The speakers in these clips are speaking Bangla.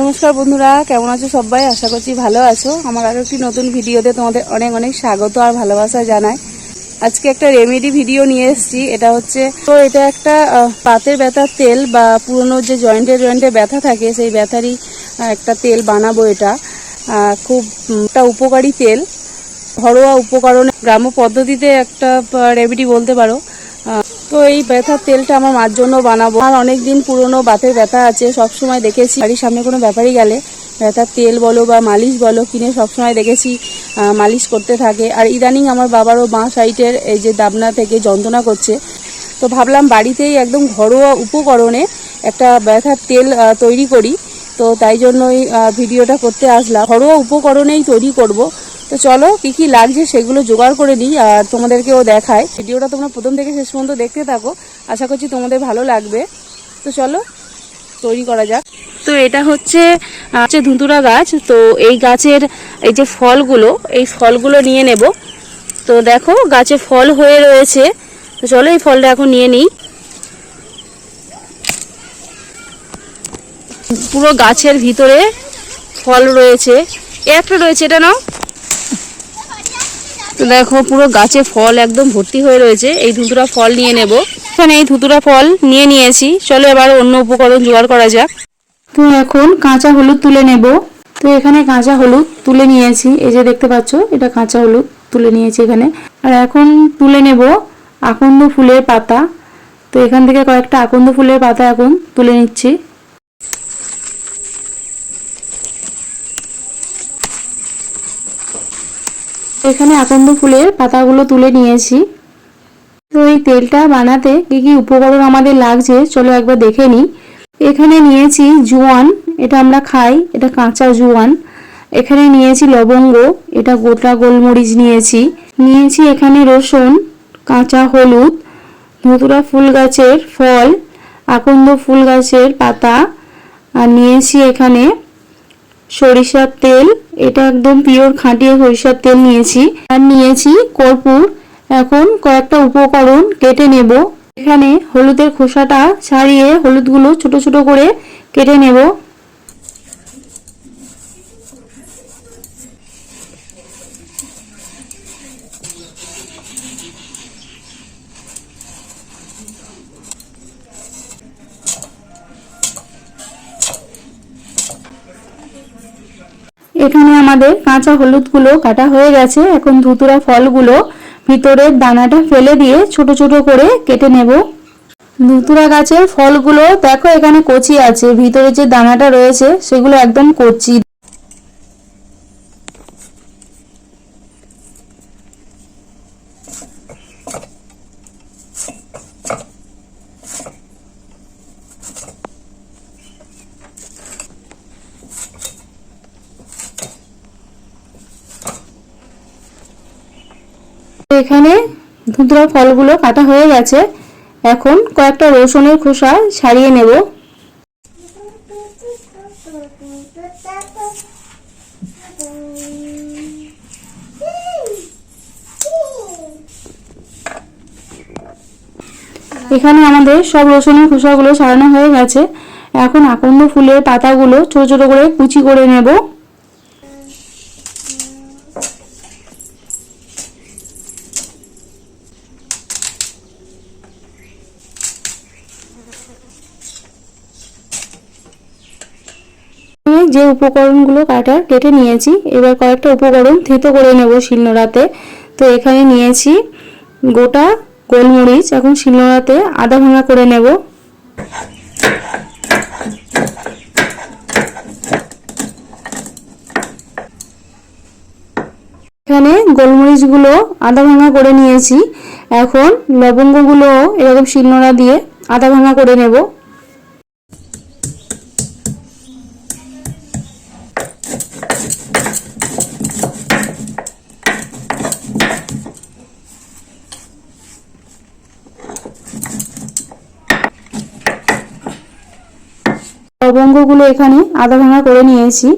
নমস্কার বন্ধুরা, কেমন আছো সবাই? আশা করছি ভালো আছো। আমার আরও একটি নতুন ভিডিওতে তোমাদের অনেক অনেক স্বাগত আর ভালোবাসা জানাই। আজকে একটা রেমেডি ভিডিও নিয়ে এসেছি। এটা হচ্ছে, তো এটা একটা পাতের ব্যথার তেল বা পুরনো যে জয়েন্টে জয়েন্টে ব্যথা থাকে, সেই ব্যথারই একটা তেল বানাবো এটা। খুব একটা উপকারী তেল। ঘরোয়া উপকরণ, গ্রাম্য পদ্ধতিতে একটা রেমেডি বলতে পারো। তো এই ব্যথার তেলটা আমার মার জন্য বানাবো। আর অনেক দিন পুরনো বাতের ব্যথা আছে সব সময় দেখেছি। বাড়ির সামনে কোনো ব্যাপারই গেলে ব্যথার তেল বলো বা মালিশ বলো, কিনে সবসময় দেখেছি মালিশ করতে থাকে। আর ইদানিং আমার বাবারও বাঁ সাইডের এই যে দাবনা থেকে যন্ত্রণা করছে। তো ভাবলাম বাড়িতেই একদম ঘরোয়া উপকরণে একটা ব্যথার তেল তৈরি করি। তো তাই জন্যই ভিডিওটা করতে আসলাম। ঘরোয়া উপকরণেই তৈরি করব। তো চলো, কি কি লাগছে সেগুলো জোগাড় করে নিই, আর তোমাদেরকেও দেখায় ভিডিওটা তোমরা প্রথম থেকে শেষ পর্যন্ত দেখতে থাকো, আশা করছি তোমাদের ভালো লাগবে। তো চলো, তৈরি করা যাক। তো এটা হচ্ছে হচ্ছে ধুতুরা গাছ। তো এই গাছের এই যে ফলগুলো, এই ফলগুলো নিয়ে নেব। তো দেখো, গাছে ফল হয়ে রয়েছে। তো চলো, এই ফলটা এখন নিয়ে নিই। পুরো গাছের ভিতরে ফল রয়েছে। একটা রয়েছে, এটা নাও। তো দেখো, পুরো গাছে ফল একদম ভর্তি হয়ে রয়েছে। এই ধুতুরা ফল নিয়ে নেব। এখানে এই ধুতুরা ফল নিয়ে নিয়েছি। চলো এবার অন্য উপকরণ জোগাড় করা যাক। তো এখন কাঁচা হলুদ তুলে নেব। তো এখানে কাঁচা হলুদ তুলে নিয়েছি। এই যে দেখতে পাচ্ছ, এটা কাঁচা হলুদ তুলে নিয়েছি এখানে। আর এখন তুলে নেব আকন্দ ফুলের পাতা। তো এখান থেকে কয়েকটা আকন্দ ফুলের পাতা এখন তুলে নিচ্ছি। এখানে আকন্দ ফুলের পাতাগুলো তুলে নিয়েছি। তো এই তেলটা বানাতে কি কি উপকরণ আমাদের লাগছে, চলো একবার দেখে নিই। এখানে নিয়েছি জোয়ান, এটা আমরা খাই, এটা কাঁচা জোয়ান। এখানে নিয়েছি লবঙ্গ, এটা গোটা গোলমরিচ নিয়েছি। নিয়েছি এখানে রসুন, কাঁচা হলুদ ধতুরা ফুল গাছের ফল, আকন্দ ফুল গাছের পাতা। আর নিয়েছি এখানে সরিষার তেল, এটা একদম পিওর খাঁটিয়ে সরিষার তেল নিয়েছি। আর নিয়েছি কর্পূর। এখন কয়েকটা উপকরণ কেটে নেব। এখানে হলুদের খোসাটা ছাড়িয়ে হলুদগুলো ছোট ছোট করে কেটে নেব। এখানে আমাদের কাঁচা হলুদগুলো কাটা হয়ে গেছে। এখন ধুতুরা ফলগুলো ভিতরের দানাটা ফেলে দিয়ে ছোট ছোট করে কেটে নেব। ধুতুরা গাছের ফলগুলো দেখো এখানে কচি আছে। ভিতরে যে দানাটা রয়েছে সেগুলো একদম কচি। এখানে ধুতরা ফলগুলো কাটা হয়ে গেছে। এখন কয়েকটা রসুনের খোসা ছাড়িয়ে নেব। এখানে আমাদের সব রসুনের খোসাগুলো ছাড়ানো হয়ে গেছে। এখন আকন্দ ফুলের পাতাগুলো ছোট ছোট করে কুচি করে নেব। যে উপকরণগুলো কাটার কেটে নিয়েছি, এবার কয়েকটা উপকরণ থেতো করে নেব শিলনোড়াতে। তো এখানে নিয়েছি গোটা গোলমরিচ, এখন শিলনোড়াতে আদা ভাঙা করে নেব। এখানে গোলমরিচগুলো আদা ভাঙা করে নিয়েছি। এখন লবঙ্গগুলো এরকম শিলনোড়া দিয়ে আদা ভাঙা করে নেব। লবঙ্গগুলো এখানে আধা ভাঙা করে নিয়েছি।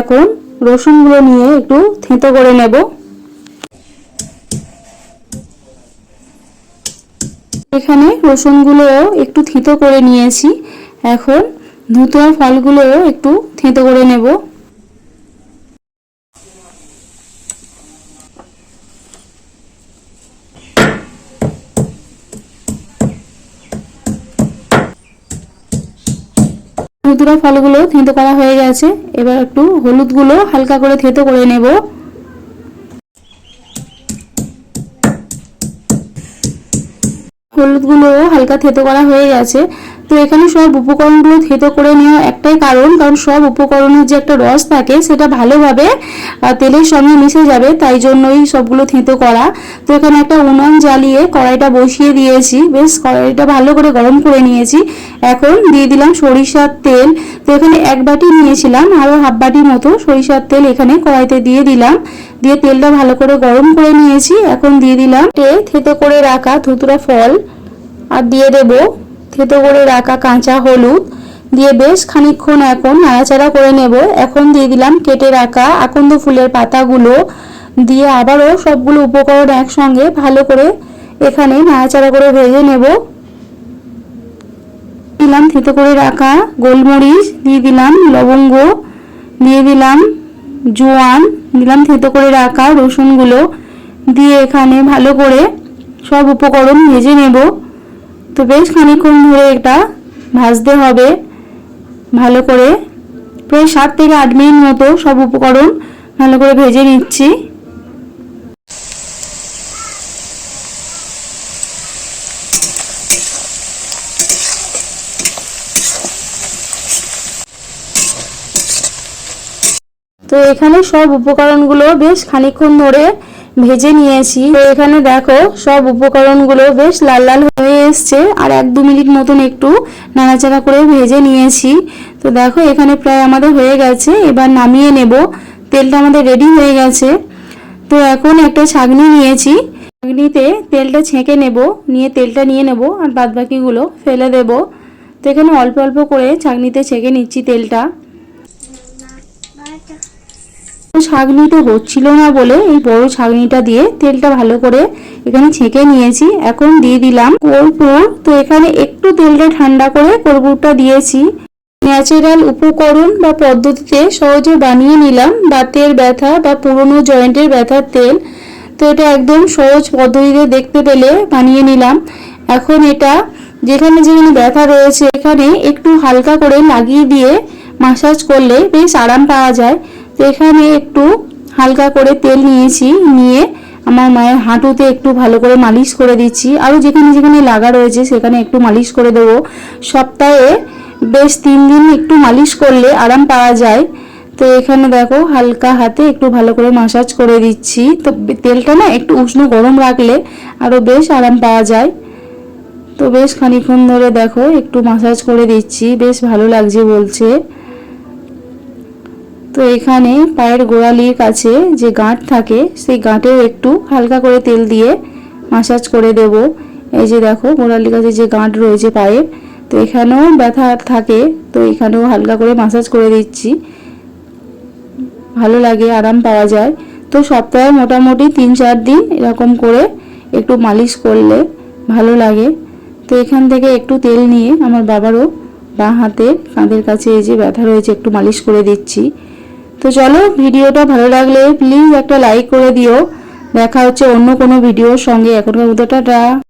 এখন রসুনগুলো নিয়ে একটু থেঁতো করে নেব। এখানে রসুনগুলোও একটু থিতো করে নিয়েছি। এখন ধুতোয়া ফলগুলোও একটু থেঁতো করে নেব। ধুতুরা ফলগুলো থেঁতো করা হয়ে গেছে। এবার একটু হলুদগুলো হালকা করে থেঁতো করে নেব। হলুদগুলো হালকা থেঁতো করা হয়ে গেছে। তো এখানে সব উপকরণগুলো থেতো করে নেওয়া একটাই কারণ কারণ সব উপকরণের যে একটা রস থাকে সেটা ভালোভাবে তেলের সঙ্গে মিশে যাবে, তাই জন্যই সবগুলো থেতো করা। তো এখানে একটা উনুন জ্বালিয়ে কড়াইটা বসিয়ে দিয়েছি। বেশ, কড়াইটা ভালো করে গরম করে নিয়েছি। এখন দিয়ে দিলাম সরিষার তেল। তো এখানে এক বাটি নিয়েছিলাম আরও হাফ বাটি মতো সরিষার তেল এখানে কড়াইতে দিয়ে দিলাম। দিয়ে তেলটা ভালো করে গরম করে নিয়েছি। এখন দিয়ে দিলাম টে থেতো করে রাখা ধুতুরা ফল। আর দিয়ে দেব থেতো করে রাখা কাঁচা হলুদ দিয়ে বেশ খানিকক্ষণ এখন নাড়াচাড়া করে নেব। এখন দিয়ে দিলাম কেটে রাখা আকন্দ ফুলের পাতাগুলো দিয়ে আবারও সবগুলো উপকরণ একসঙ্গে ভালো করে এখানে নাড়াচাড়া করে ভেজে নেব। দিলাম থেতো করে রাখা গোলমরিচ, দিয়ে দিলাম লবঙ্গ, দিয়ে দিলাম জোয়ান, দিলাম থেতো করে রাখা রসুনগুলো, দিয়ে এখানে ভালো করে সব উপকরণ ভেজে নেব। তো বেশ খানিকক্ষণ ধরে এটা ভাজতে হবে। ভালো করে প্রায় সাত থেকে আট মিনিট মতো সব উপকরণ ভালো করে ভেজে নিচ্ছি। তো এখানে সব উপকরণগুলো বেশ খানিকক্ষণ ধরে ভেজে নিয়েছি। তো এখানে দেখো সব উপকরণগুলো বেশ লাল লাল এসছে আর এক দু মিনিট মতন একটু নাড়াচাড়া করে ভেজে নিয়েছি। তো দেখো, এখানে প্রায় আমাদের হয়ে গেছে। এবার নামিয়ে নেব। তেলটা আমাদের রেডি হয়ে গেছে। তো এখন একটা ছাগনি নিয়েছি। ছাগনিতে তেলটা ছেঁকে নেব, নিয়ে তেলটা নিয়ে নেব আর বাদবাকিগুলো ফেলে দেব। তো এখানে অল্প অল্প করে ছাগনিতে ছেঁকে নিচ্ছি তেলটা। ছাগনিতে হচ্ছিল না বলে এই বড় ছাগনিটা দিয়ে তেলটা ভালো করে এখানে ছেঁকে নিয়েছি। এখন দিয়ে দিলাম কর্পূর। তো এখানে একটু তেলটা ঠান্ডা করে কর্পূরটা দিয়েছি। ন্যাচারাল উপকরণ বা পদ্ধতিতে সহজে বানিয়ে নিলাম। দাঁতের ব্যথা বা পুরনো জয়েন্টের ব্যথার তেল। তো এটা একদম সহজ পদ্ধতিতে দেখতে পেলে বানিয়ে নিলাম। এখন এটা যেখানে যেখানে ব্যথা রয়েছে এখানে একটু হালকা করে লাগিয়ে দিয়ে মাসাজ করলে বেশ আরাম পাওয়া যায়। তো এখানে একটু হালকা করে তেল নিয়েছি, নিয়ে আমার মায়ের হাঁটুতে একটু ভালো করে মালিশ করে দিচ্ছি। আরও যেখানে যেখানে লাগা রয়েছে সেখানে একটু মালিশ করে দেবো। সপ্তাহে বেশ তিন দিন একটু মালিশ করলে আরাম পাওয়া যায়। তো এখানে দেখো হালকা হাতে একটু ভালো করে মাসাজ করে দিচ্ছি। তো তেলটা না একটু উষ্ণ গরম রাখলে আরও বেশ আরাম পাওয়া যায়। তো বেশ খানিক্ষণ ধরে দেখো একটু মাসাজ করে দিচ্ছি। বেশ ভালো লাগছে বলছে। তো এখানে পায়ের গোড়ালির কাছে যে গাঁট থাকে, সেই গাঁটেও একটু হালকা করে তেল দিয়ে মাসাজ করে দেব। এই যে দেখো, গোড়ালির কাছে যে গাঁট রয়েছে পায়ের, তো এখানেও ব্যথা থাকে, তো এখানেও হালকা করে মাসাজ করে দিচ্ছি। ভালো লাগে, আরাম পাওয়া যায়। তো সপ্তাহে মোটামুটি তিন চার দিন এরকম করে একটু মালিশ করলে ভালো লাগে। তো এখান থেকে একটু তেল নিয়ে আমার বাবারও বাঁ হাতে কাঁধের কাছে এই যে ব্যথা রয়েছে, একটু মালিশ করে দিচ্ছি। তো চলো ভিডিওটা ভালো লাগলে প্লিজ একটা লাইক করে দিও। দেখা হচ্ছে অন্য কোনো ভিডিওর সঙ্গে। এখনকার টাটা।